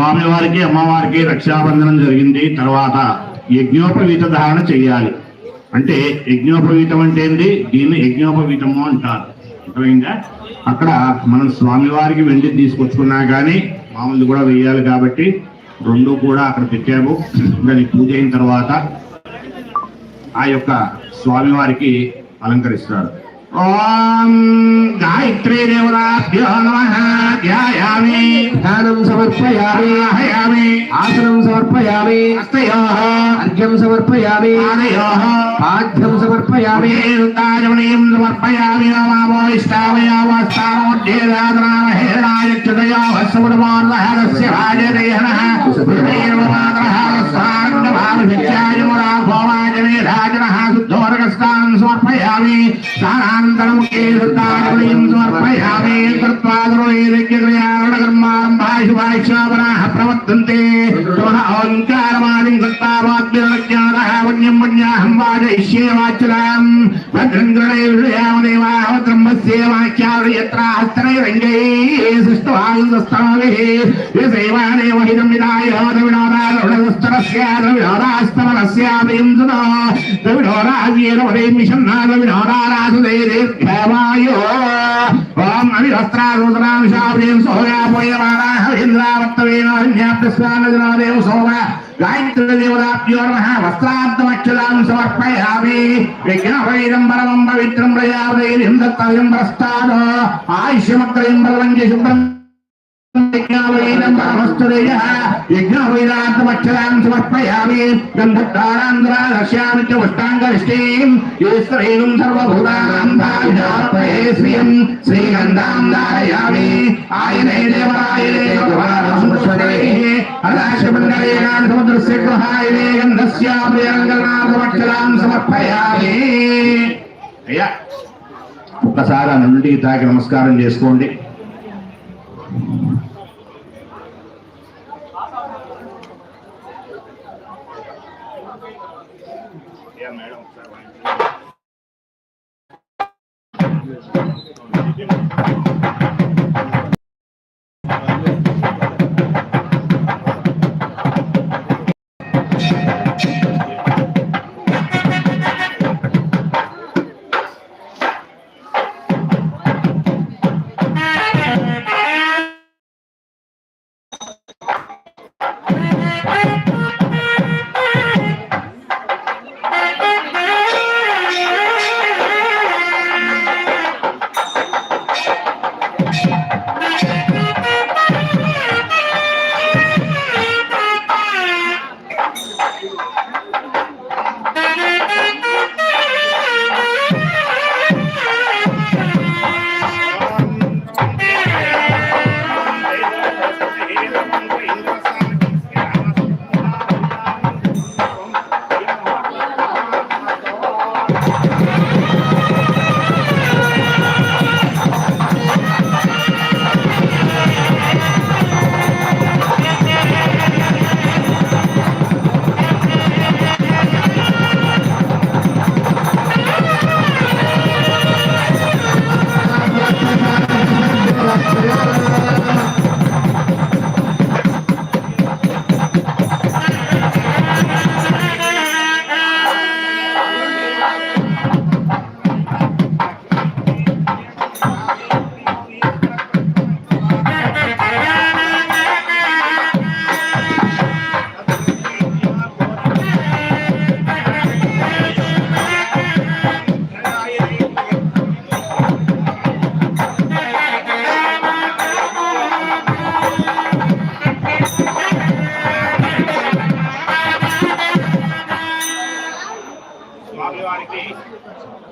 స్వామివారికి అమ్మవారికి రక్షాబంధనం జరిగింది. తర్వాత యజ్ఞోపవీత ధారణ చెయ్యాలి అంటే యజ్ఞోపవీతం అంటే ఏంటి దీన్ని యజ్ఞోపవీతము అంటారు. అర్థమైందా? అక్కడ మనం స్వామివారికి వెండి తీసుకొచ్చుకున్నా కానీ మామూలు కూడా వేయాలి కాబట్టి రెండు కూడా అక్కడ పెట్టాము. దాన్ని పూజ అయిన తర్వాత ఆ యొక్క స్వామివారికి అలంకరిస్తారు. ओम गायत्री देवराभ्यो नमः। ध्यायामि। ध्यानं समर्पयामि। आहयामि आसनं समर्पयामि। हस्तयोः। अर्घ्यं समर्पयामि। पादयोः पाद्यं समर्पयामि। वेदाजमणीं समर्पयामि। नमामो इष्टावयामस्तामोढ्येदादनामहेरायक्षतयो भस्मोर्वहरस्य भाजते हरः सुहृदयर्वमादरः स्वाङ्गभावभित्या సమర్పయామి స్నానానంతరముఖే శుద్ధాజమణీం సమర్పయామి కృత్వా కర్మారంభాశుభాయిక్షాపనాः ప్రవర్తంతే ఓంకారమాదిం కృత్తావాద్యజ్ఞానः వన్యం వన్యాహం వాజయిష్యే వాచులాం భద్రం గృణే విషయామదేవాः భద్రం వస్యే వాక్యాయత్ర హస్తనైరంగైः సృష్టవాయుస్తమభిः యసేవానేవహిదం విదాయోద వినోదారుణస్తరస్యాద వినోదాస్తమనస్యామయం సుదో వినోదావ్యేన వరేమిషం ఓం అవివస్త్రారుద్రాంశావ్యం సోయాపోయమానాః ఇంద్రావర్తవేనోన్యాప్యస్వానదినోదేవ సోమ. గాయత్రీదేవతాభ్యో వస్త్రార్థమక్షదాం సమర్పయామి. విఘ్నవైరం పరమం పవిత్రం ప్రజాపతిం దత్తవ్యం ప్రస్థాన. ఆయుష్యమగ్రయం బలవం శుభ్రం యజ్ఞావైనం సమర్పయామి గంధద్వారాంధ్రాదర్శ్యామి చ ఉష్టాంగరిష్టీం ఈశ్వరీం సర్వభూతానాం శ్రియం శ్రీగంధాం ధారయామి ఆయనే దేవాయనే భగవాన్ సముద్రస్య గృహాయనే గంధస్యాప్రియంగనాథమక్షరాం సమర్పయామి అయ్యా ఒక్కసారి ఆ నుండి తాకి నమస్కారం చేసుకోండి మేడం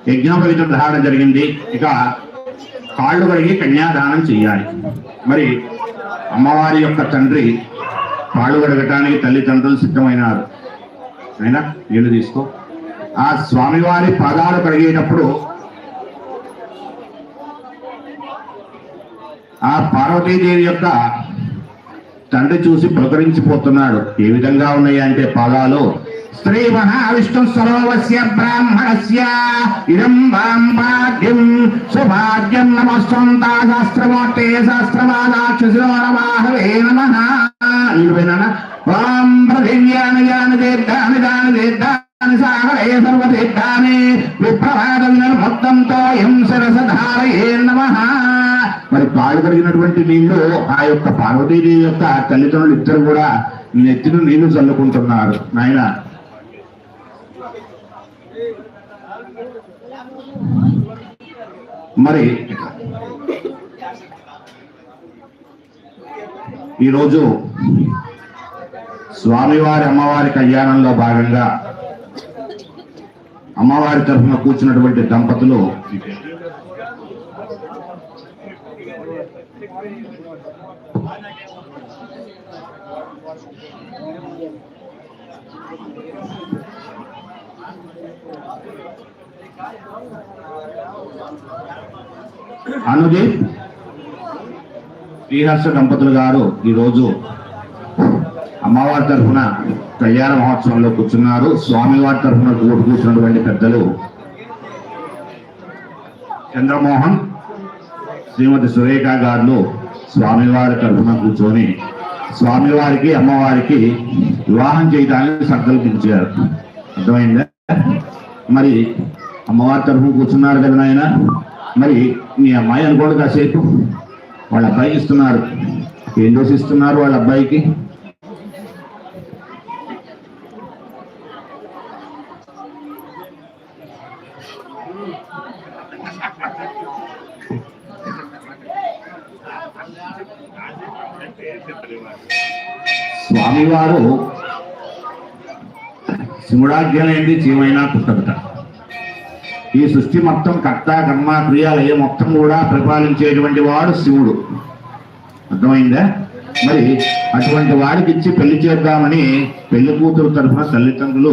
యజ్ఞోపవితం ధారణ జరిగింది. ఇక కాళ్ళు కడిగి కన్యాదానం చేయాలి మరి అమ్మవారి యొక్క తండ్రి కాళ్ళు కడగటానికి తల్లిదండ్రులు సిద్ధమైనారు. అయినా నీళ్ళు తీసుకో. ఆ స్వామివారి పాదాలు కడిగేటప్పుడు ఆ పార్వతీదేవి యొక్క తండ్రి చూసి ప్రకరించిపోతున్నాడు ఏ విధంగా ఉన్నాయి అంటే పాదాలు? శ్రీ మహావిష్ణు సరోవస్య బ్రాహ్మణస్య. ఇదం వాం సుభాగ్యం నమస్వంతా శాస్త్రమూర్తే శాస్త్రవాదాక్షిశో నమాహవే నమః ఓం పృథివ్యాని యాని తీర్థాని దాని తీర్థాని సాగరే సర్వతీర్థాని విప్రభాతం మొత్తంతో ఎం శిరసధారయే నమ. మరి పాలు కలిగినటువంటి నీళ్ళు ఆ యొక్క పార్వతీదేవి యొక్క తల్లిదండ్రులు ఇద్దరు కూడా నెత్తిన నీళ్ళు చల్లుకుంటున్నారు. నాయన మరి ఈరోజు స్వామివారి అమ్మవారి కళ్యాణంలో భాగంగా అమ్మవారి తరఫున కూర్చున్నటువంటి దంపతులు అనుదీప్ శ్రీహర్ష దంపతులు గారు ఈరోజు అమ్మవారి తరఫున కళ్యాణ మహోత్సవంలో కూర్చున్నారు. స్వామివారి తరఫున కూడి కూర్చున్నటువంటి పెద్దలు చంద్రమోహన్ శ్రీమతి సురేఖ గారు స్వామివారి తరఫున కూర్చొని స్వామివారికి అమ్మవారికి వివాహం చేయడానికి సంకల్పించారు అర్థమైందా? మరి అమ్మవారి తరఫున కూర్చున్నారు కదా నాయన? మరి మీ అమ్మాయి అనుకోడు కాసేపు. వాళ్ళ అబ్బాయికి ఇస్తున్నారు. ఏం దోషిస్తున్నారు వాళ్ళ అబ్బాయికి? స్వామివారు శివుడాజ్ఞలేంది చీమైనా పుట్టదుట ఈ సృష్టి మొత్తం కర్త కర్మ క్రియాలయ మొత్తం కూడా పరిపాలించేటువంటి వాడు శివుడు. అర్థమైందా? మరి అటువంటి వాడికి ఇచ్చి పెళ్ళి చేద్దామని పెళ్ళి కూతురు తరఫున తల్లిదండ్రులు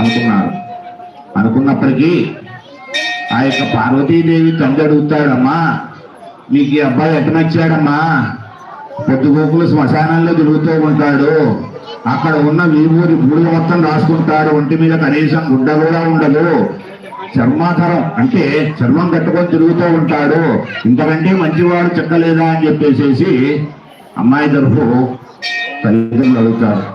అనుకున్నారు. అనుకున్నప్పటికీ ఆ యొక్క పార్వతీదేవి తండ్రి అడుగుతాడమ్మా మీకు ఈ అబ్బాయి ఎటు నచ్చాడమ్మా పొద్దుగోకులు శ్మశానంలో తిరుగుతూ ఉంటాడు. అక్కడ ఉన్న వీరి బూడిద మొత్తం రాసుకుంటాడు ఒంటి మీద కనీసం గుడ్డ కూడా ఉండదు. చర్మాధరం అంటే చర్మం కట్టుకొని తిరుగుతూ ఉంటాడు. ఇంతకంటే మంచివాడు చెక్కలేదా అని చెప్పేసేసి అమ్మాయి తరఫు తల్లిదండ్రులు అడుగుతారు.